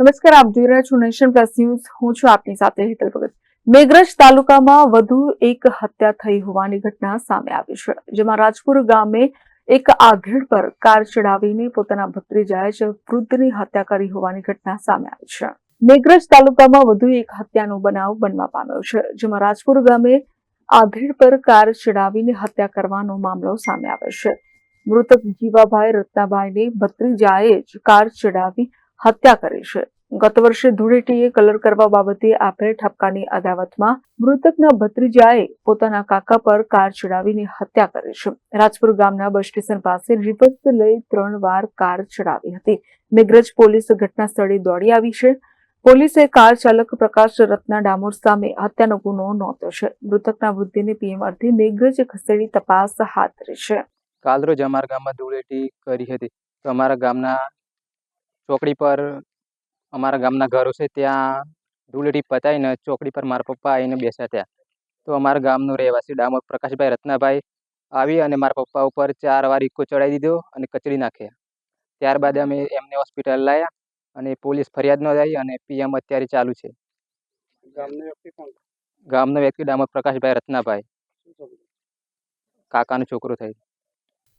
નમસ્કાર, આપ જોઈ રહ્યા છો નેશન પ્લસ ન્યૂઝ. હું છું આપની સાથે હેતલ ભગત. મેઘરજ તાલુકામાં વધુ એક હત્યા થઈ હોવાની ઘટના સામે આવી છે, જેમાં રાજપુર ગામે એક આઘેડ પર કાર ચડાવીને પોતાના ભત્રીજાએ જ વૃદ્ધની હત્યા કરી હોવાની ઘટના સામે આવી છે. મેઘરજ તાલુકામાં વધુ એક હત્યાનો બનાવ બનવા પામ્યો છે, જેમાં રાજપુર ગામે આઘેડ પર કાર ચડાવીને હત્યા કરવાનો મામલો સામે આવ્યો છે. મૃતક જીવાભાઈ રત્નાભાઈને ભત્રીજાએ જ કાર ચડાવી હત્યા કરી છે. ગત વર્ષે ધૂળેટીએ કલર કરવા બાબતે આપેલ ઠપકાની અદાવતમાં મૃતકના ભત્રીજાએ પોતાના કાકા પર કાર ચડાવીને હત્યા કરી છે. રાજપુર ગામના બસ સ્ટેશન પાસે રિવર્સ લઈ ત્રણ વાર કાર ચડાવી હતી. મેઘરજ પોલીસ ઘટના સ્થળે દોડી આવી છે. પોલીસે કાર ચાલક પ્રકાશ રત્ના ડામોર સામે હત્યાનો ગુનો નોંધ્યો છે. મૃતકના વૃદ્ધિને પીએમ અર્થે મેઘરજ ખસેડી તપાસ હાથ ધરી છે. કાલરોજ અમારા ગામમાં ધૂળેટી કરી હતી. અમારા ગામના ચોકડી પર અમારા ગામના ઘરો છે ત્યાં ધૂળેટી પતાવીને ચોકડી પર મારા પપ્પા આવીને બેસ્યા ત્યાં. તો અમારા ગામનો રહેવાસી ડામોર પ્રકાશભાઈ રત્નાભાઈ આવી અને મારા પપ્પા ઉપર ચાર વાર ઇક્કો ચડાવી દીધો અને કચડી નાખ્યા. ત્યારબાદ અમે એમને હોસ્પિટલ લાવ્યા અને પોલીસ ફરિયાદ નોંધાવી અને પીએમ અત્યારે ચાલુ છે. ગામનો વ્યક્તિ ડામોર પ્રકાશભાઈ રત્નાભાઈ. કાકાનો છોકરો થયો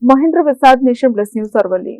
મહેન્દ્ર પ્રસાદ નેશન પ્લસ ન્યૂઝ અરવલ્લી.